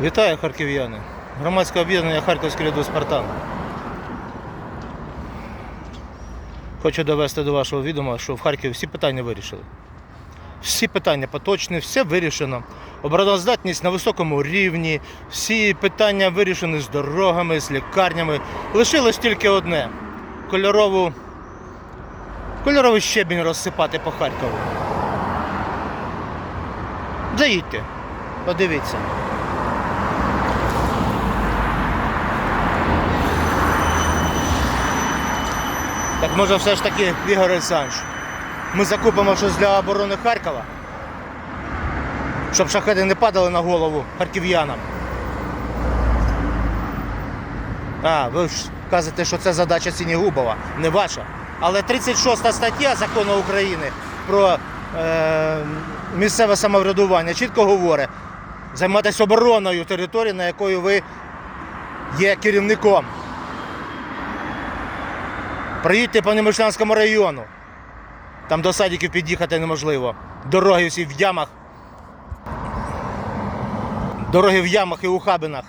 Вітаю, харків'яни. Громадське об'єднання Харківський льоду Спартан. Хочу довести до вашого відома, що в Харкові всі питання вирішили. Всі питання поточні, все вирішено. Обороноздатність на високому рівні, всі питання вирішені з дорогами, з лікарнями. Лишилось тільки одне кольорову, кольоровий щебінь розсипати по Харкову. Заїдьте, подивіться. Так може все ж таки, Ігор Олександрович, ми закупимо щось для оборони Харкова, щоб шахеди не падали на голову харків'янам. А, ви ж кажете, що це задача Сінігубова, не ваша. Але 36 стаття закону України про е, місцеве самоврядування чітко говорить займатися обороною території, на якої ви є керівником. Приїдьте по Немишлянському району. Там до садиків під'їхати неможливо. Дороги всі в ямах. Дороги в ямах і у хабинах.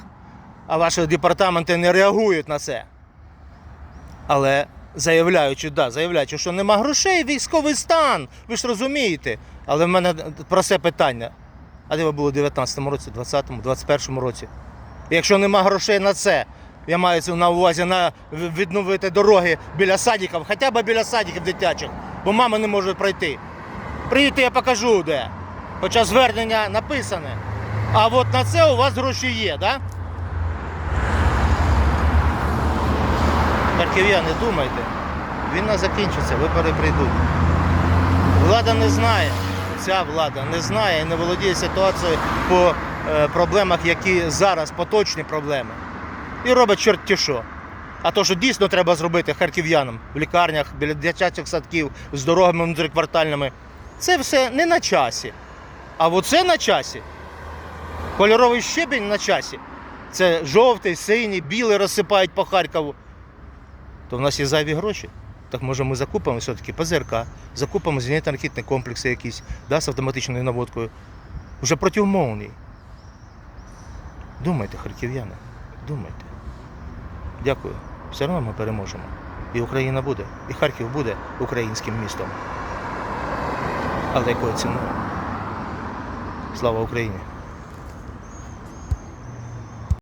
А ваші департаменти не реагують на це. Але заявляючи, да, заявляючи, що нема грошей, військовий стан. Ви ж розумієте. Але в мене про це питання. А де ви були в 19-му році, 20-му, 21-му році? Якщо нема грошей на це, я маю на увазі на відновити дороги біля садиків, хоча б біля садиків дитячих, бо мами не можуть пройти. Приїдьте, я покажу де. Хоча звернення написане. А от на це у вас гроші є, так? Да? Харків'яни, думайте, війна закінчиться, вибори прийдуть. Влада не знає, ця влада не знає і не володіє ситуацією по е, проблемах, які зараз поточні проблеми. І робить чорт що. А то, що дійсно треба зробити харків'янам в лікарнях, біля дитячих садків, з дорогами внутріквартальними, це все не на часі. А оце на часі. Кольоровий щебінь на часі. Це жовтий, синій, білий розсипають по Харкову. То в нас є зайві гроші. Так може ми закупимо все-таки ПЗРК, закупимо зенітно-ракетні комплекси якісь да, з автоматичною наводкою. Вже проти молній. Думайте, харків'яни, думайте. Дякую. Все одно ми переможемо. І Україна буде, і Харків буде українським містом. Але якою ціною? Слава Україні!